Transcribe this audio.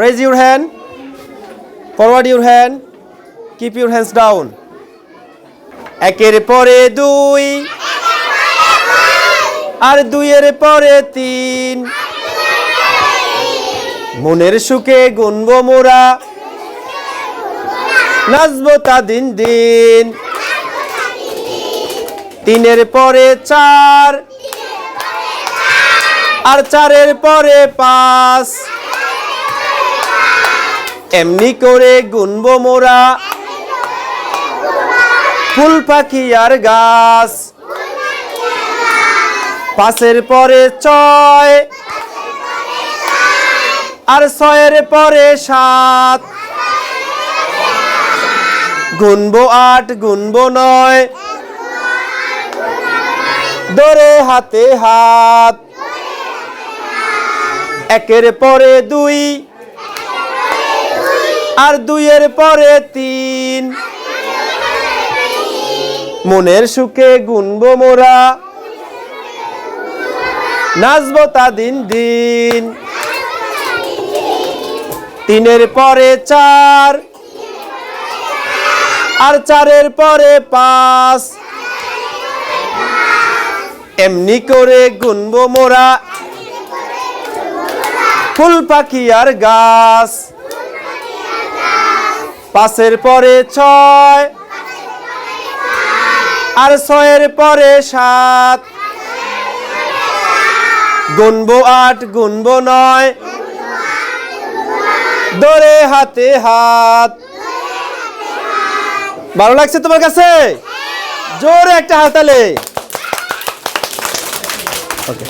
Raise your hand. Forward your hand. Keep your hands down. একের পরে দুই, আর দুইয়ের পরে তিন মনের সুখে গুনবো মোরা, নাচবো তা দিন দিন তিনের পরে চার, আর চারের পরে পাঁচ এমনি করে গুনবো মোরা। ফুল পাখি আর গাছ। পাঁচের পরে ছয়। আর ছয়ের পরে সাত। গুনবো আট, গুনবো নয়। ধরে হাতে হাত। একের পরে দুই। আর দুইয়ের পরে তিন। মনের সুখে গুনবো মোরা। নাচবো তা দিন দিন। তিনের পরে চার। আর চারের পরে পাঁচ। এমনি করে গুনবো মোরা। ফুল পাখি আর গাছ। পাঁচের পরে ছয়, আর ছয়ের পরে সাত। গুনবো আট, গুনবো নয়। দরে হাতে হাত। ভালো লাগছে তোমার কাছে? জোরে একটা হাতালে ওকে